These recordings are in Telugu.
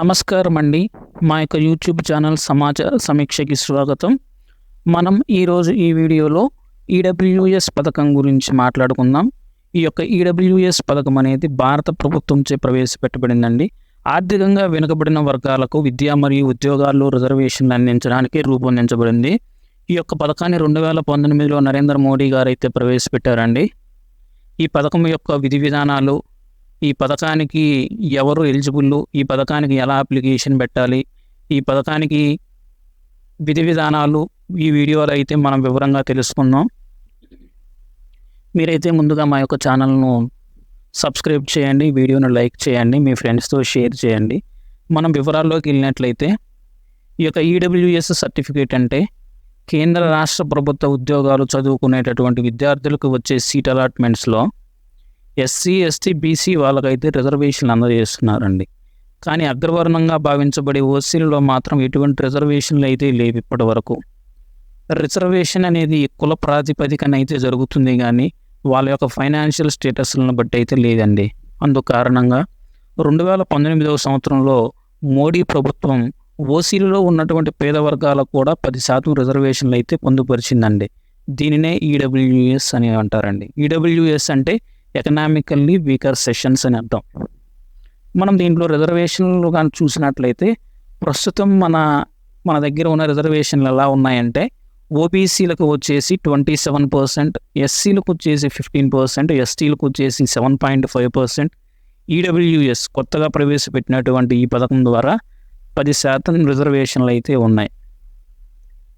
నమస్కారం అండి మా యొక్క యూట్యూబ్ ఛానల్ సమాచార సమీక్షకి స్వాగతం. మనం ఈరోజు ఈ వీడియోలో ఈడబ్ల్యూఎస్ పథకం గురించి మాట్లాడుకుందాం. ఈ యొక్క ఈడబ్ల్యూఎస్ పథకం అనేది భారత ప్రభుత్వంచే ప్రవేశపెట్టబడిందండి. ఆర్థికంగా వెనుకబడిన వర్గాలకు విద్య మరియు ఉద్యోగాల్లో రిజర్వేషన్లు అందించడానికి రూపొందించబడింది. ఈ యొక్క పథకాన్ని రెండు వేల పంతొమ్మిదిలో నరేంద్ర మోడీ గారు అయితే ప్రవేశపెట్టారండి. ఈ పథకం యొక్క విధి విధానాలు ఈ పథకానికి ఎవరు ఎలిజిబుల్ ఈ పథకానికి ఎలా అప్లికేషన్ పెట్టాలి? ఈ పథకానికి విధి విధానాలు ఈ వీడియోలో అయితే మనం వివరంగా తెలుసుకుందాం. మీరైతే ముందుగా మా యొక్క ఛానల్ను సబ్స్క్రైబ్ చేయండి వీడియోను లైక్ చేయండి మీ ఫ్రెండ్స్తో షేర్ చేయండి. మనం వివరాల్లోకి వెళ్ళినట్లయితే ఈ యొక్క ఈడబ్ల్యూఎస్ సర్టిఫికేట్ అంటే కేంద్ర రాష్ట్ర ప్రభుత్వ ఉద్యోగాలు చదువుకునేటటువంటి విద్యార్థులకు వచ్చే సీట్ అలాట్మెంట్స్లో ఎస్సీ ఎస్టీ బీసీ వాళ్ళకైతే రిజర్వేషన్లు అందజేస్తున్నారండి కానీ అగ్రవర్ణంగా భావించబడే ఓసీలలో మాత్రం ఎటువంటి రిజర్వేషన్లు అయితే లేవు ఇప్పటి వరకు రిజర్వేషన్ అనేది కుల ప్రాతిపదికన అయితే జరుగుతుంది కానీ వాళ్ళ యొక్క ఫైనాన్షియల్ స్టేటస్లను బట్టి అయితే లేదండి. అందుకు కారణంగా రెండు వేల పంతొమ్మిదవ సంవత్సరంలో మోడీ ప్రభుత్వం ఓసీలలో ఉన్నటువంటి పేద వర్గాలకు కూడా పది శాతం రిజర్వేషన్లు అయితే పొందుపరిచిందండి. దీనినే ఈడబ్ల్యూఎస్ అని అంటారండి. ఈడబ్ల్యూఎస్ అంటే ఎకనామికల్లీ వీకర్ సెషన్స్ అని అర్థం. మనం దీంట్లో రిజర్వేషన్లు కానీ చూసినట్లయితే ప్రస్తుతం మన మన దగ్గర ఉన్న రిజర్వేషన్లు ఎలా ఉన్నాయంటే ఓబీసీలకు వచ్చేసి ట్వంటీ సెవెన్ పర్సెంట్ ఎస్సీలకు వచ్చేసి ఫిఫ్టీన్ పర్సెంట్ ఎస్టీలకు వచ్చేసి seven point five percent EWS కొత్తగా ప్రవేశపెట్టినటువంటి ఈ పథకం ద్వారా పది శాతం రిజర్వేషన్లు అయితే ఉన్నాయి.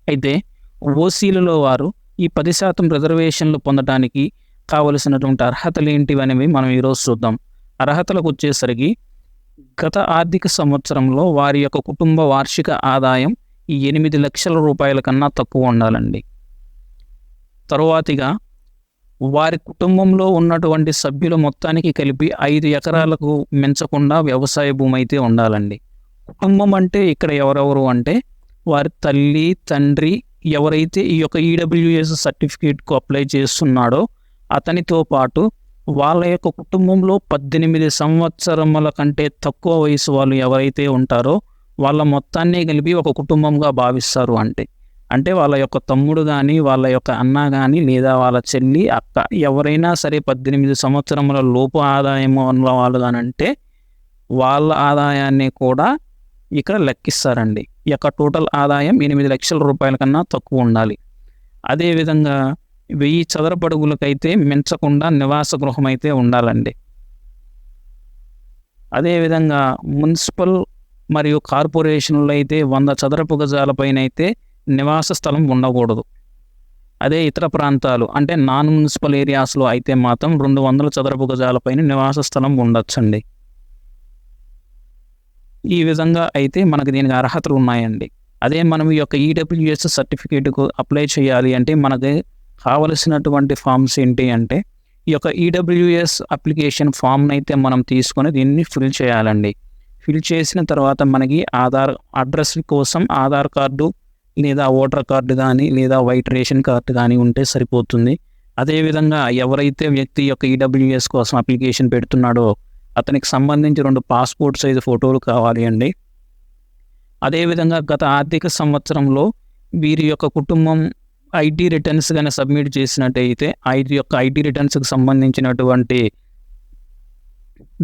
అయితే ఓసీలలో వారు ఈ పది శాతం రిజర్వేషన్లు పొందడానికి కావలసినటువంటి అర్హతలు ఏంటివి అనేవి మనం ఈరోజు చూద్దాం. అర్హతలకు వచ్చేసరికి గత ఆర్థిక సంవత్సరంలో వారి యొక్క కుటుంబ వార్షిక ఆదాయం ఈ ఎనిమిది లక్షల రూపాయల కన్నా తక్కువ ఉండాలండి. తరువాతిగా వారి కుటుంబంలో ఉన్నటువంటి సభ్యుల మొత్తానికి కలిపి ఐదు ఎకరాలకు మించకుండా వ్యవసాయ భూమి అయితే ఉండాలండి. కుటుంబం అంటే ఇక్కడ ఎవరెవరు అంటే వారి తల్లి తండ్రి ఎవరైతే ఈ యొక్క ఈడబ్ల్యూఎస్ సర్టిఫికేట్కు అప్లై చేస్తున్నాడో అతనితో పాటు వాళ్ళ యొక్క కుటుంబంలో పద్దెనిమిది సంవత్సరముల కంటే తక్కువ వయసు వాళ్ళు ఎవరైతే ఉంటారో వాళ్ళ మొత్తాన్ని కలిపి ఒక కుటుంబంగా భావిస్తారు అంటే. అంటే వాళ్ళ యొక్క తమ్ముడు కానీ వాళ్ళ యొక్క అన్న కానీ లేదా వాళ్ళ చెల్లి అక్క ఎవరైనా సరే పద్దెనిమిది సంవత్సరముల లోపు ఆదాయం ఉన్న వాళ్ళు కానంటే అంటే వాళ్ళ ఆదాయాన్ని కూడా ఇక్కడ లెక్కిస్తారండి. ఈ యొక్క టోటల్ ఆదాయం ఎనిమిది లక్షల రూపాయల కన్నా తక్కువ ఉండాలి. అదేవిధంగా వెయ్యి చదరపడుగులకైతే మించకుండా నివాస గృహం అయితే ఉండాలండి అదేవిధంగా మున్సిపల్ మరియు కార్పొరేషన్లో అయితే వంద చదరపు గజాలపైన అయితే నివాస స్థలం ఉండకూడదు. అదే ఇతర ప్రాంతాలు అంటే నాన్ మున్సిపల్ ఏరియాస్లో అయితే మాత్రం రెండు వందల చదరపు గజాలపైన నివాస స్థలం ఉండొచ్చండి. ఈ విధంగా అయితే మనకు దీనికి అర్హతలు ఉన్నాయండి. అదే మనం ఈ యొక్క ఈడబ్ల్యూఎస్ సర్టిఫికేట్కు అప్లై చేయాలి అంటే మనకి కావలసినటువంటి ఫామ్స్ ఏంటి అంటే ఈ యొక్క ఈడబ్ల్యూఎస్ అప్లికేషన్ ఫామ్ని అయితే మనం తీసుకొని దీన్ని ఫిల్ చేయాలండి. ఫిల్ చేసిన తర్వాత మనకి ఆధార్ అడ్రస్ కోసం ఆధార్ కార్డు లేదా ఓటర్ కార్డు కానీ లేదా వైట్ రేషన్ కార్డు కానీ ఉంటే సరిపోతుంది. అదేవిధంగా ఎవరైతే వ్యక్తి యొక్క ఈడబ్ల్యూఎస్ కోసం అప్లికేషన్ పెడుతున్నాడో అతనికి సంబంధించి రెండు పాస్పోర్ట్ సైజు ఫోటోలు కావాలి అండి. అదేవిధంగా గత ఆర్థిక సంవత్సరంలో వీరి యొక్క కుటుంబం ఐటీ రిటర్న్స్ కానీ సబ్మిట్ చేసినట్టయితే ఐటీ యొక్క ఐటీ రిటర్న్స్కి సంబంధించినటువంటి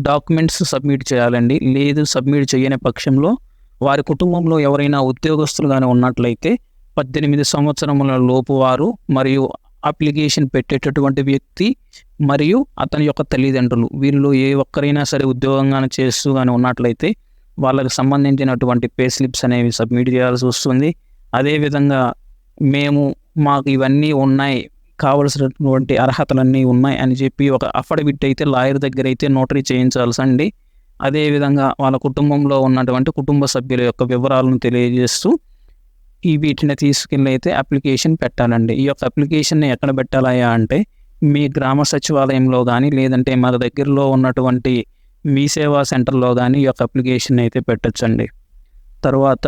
డాక్యుమెంట్స్ సబ్మిట్ చేయాలండి. లేదు సబ్మిట్ చేయని పక్షంలో వారి కుటుంబంలో ఎవరైనా ఉద్యోగస్తులు కానీ ఉన్నట్లయితే పద్దెనిమిది సంవత్సరముల లోపు వారు మరియు అప్లికేషన్ పెట్టేటటువంటి వ్యక్తి మరియు అతని యొక్క తల్లిదండ్రులు వీరిలో ఏ ఒక్కరైనా సరే ఉద్యోగంగానే చేస్తూ కానీ ఉన్నట్లయితే వాళ్ళకి సంబంధించినటువంటి పే స్లిప్స్ అనేవి సబ్మిట్ చేయాల్సి వస్తుంది. అదేవిధంగా మేము మాకు ఇవన్నీ ఉన్నాయి కావలసినటువంటి అర్హతలన్నీ ఉన్నాయి అని చెప్పి ఒక అఫిడవిట్ అయితే లాయర్ దగ్గర అయితే నోటరీ చేయించాల్సి అండి అదేవిధంగా వాళ్ళ కుటుంబంలో ఉన్నటువంటి కుటుంబ సభ్యుల యొక్క వివరాలను తెలియజేస్తూ ఈ వీటిని తీసుకెళ్ళి అయితే అప్లికేషన్ పెట్టాలండి. ఈ యొక్క అప్లికేషన్ని ఎక్కడ పెట్టాలయా అంటే మీ గ్రామ సచివాలయంలో కానీ లేదంటే మన దగ్గరలో ఉన్నటువంటి మీ సేవా సెంటర్లో కానీ ఈ యొక్క అప్లికేషన్ అయితే పెట్టచ్చండి. తర్వాత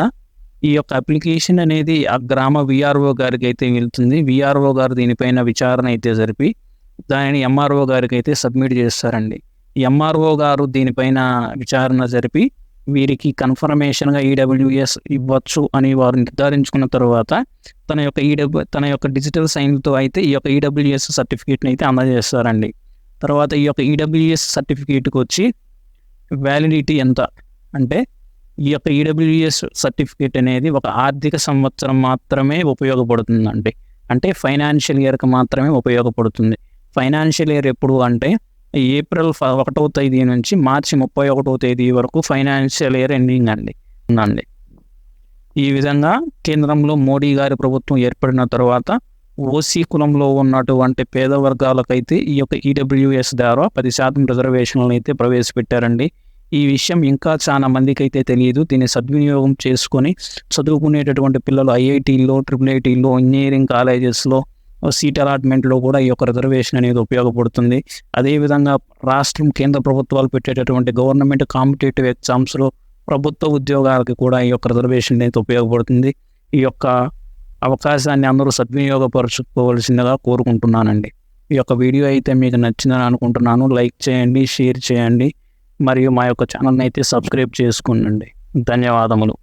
ఈ యొక్క అప్లికేషన్ అనేది ఆ గ్రామ విఆర్ఓ గారికి అయితే వెళ్తుంది. విఆర్ఓ గారు దీనిపైన విచారణ అయితే జరిపి దానిని ఎంఆర్ఓ గారికి అయితే సబ్మిట్ చేస్తారండి. ఎంఆర్ఓ గారు దీనిపైన విచారణ జరిపి వీరికి కన్ఫర్మేషన్గా ఈడబ్ల్యూఎస్ ఇవ్వచ్చు అని వారు నిర్ధారించుకున్న తర్వాత తన యొక్క ఈడబ్ల్యూ తన యొక్క డిజిటల్ సైన్తో అయితే ఈ యొక్క ఈడబ్ల్యూఎస్ సర్టిఫికేట్ని అయితే అందజేస్తారండి. తర్వాత ఈ యొక్క ఈడబ్ల్యూఎస్ సర్టిఫికేట్కి వచ్చి వ్యాలిడిటీ ఎంత? అంటే ఈ యొక్క ఈడబ్ల్యూఎస్ సర్టిఫికేట్ అనేది ఒక ఆర్థిక సంవత్సరం మాత్రమే ఉపయోగపడుతుందండి. అంటే ఫైనాన్షియల్ ఇయర్కి మాత్రమే ఉపయోగపడుతుంది. ఫైనాన్షియల్ ఇయర్ ఎప్పుడు అంటే ఏప్రిల్ ఫ- ఒకటో తేదీ నుంచి మార్చి ముప్పై ఒకటో తేదీ వరకు ఫైనాన్షియల్ ఇయర్ ఎండింగ్ అండి. ఉందండి. ఈ విధంగా కేంద్రంలో మోడీ గారి ప్రభుత్వం ఏర్పడిన తర్వాత ఓసీ కులంలో ఉన్నటువంటి పేద వర్గాలకైతే ఈ యొక్క ఈడబ్ల్యూఎస్ ద్వారా పది శాతం రిజర్వేషన్లను అయితే ప్రవేశపెట్టారండి. ఈ విషయం ఇంకా చాలా మందికి అయితే తెలియదు. దీన్ని సద్వినియోగం చేసుకొని చదువుకునేటటువంటి పిల్లలు ఐఐటీల్లో ట్రిపుల్ ఐటీల్లో ఇంజనీరింగ్ కాలేజెస్లో సీట్ అలాట్మెంట్లో కూడా ఈ యొక్క రిజర్వేషన్ అనేది ఉపయోగపడుతుంది. అదేవిధంగా రాష్ట్రం కేంద్ర ప్రభుత్వాలు పెట్టేటటువంటి గవర్నమెంట్ కాంపిటేటివ్ ఎగ్జామ్స్లో ప్రభుత్వ ఉద్యోగాలకు కూడా ఈ యొక్క రిజర్వేషన్ అనేది ఉపయోగపడుతుంది. ఈ యొక్క అవకాశాన్ని అందరూ సద్వినియోగపరచుకోవాల్సిందిగా కోరుకుంటున్నానండి. ఈ యొక్క వీడియో అయితే మీకు నచ్చిందని అనుకుంటున్నాను. లైక్ చేయండి షేర్ చేయండి. మరియు మా యొక్క ఛానల్ని అయితే సబ్స్క్రైబ్ చేసుకోండి ధన్యవాదములు.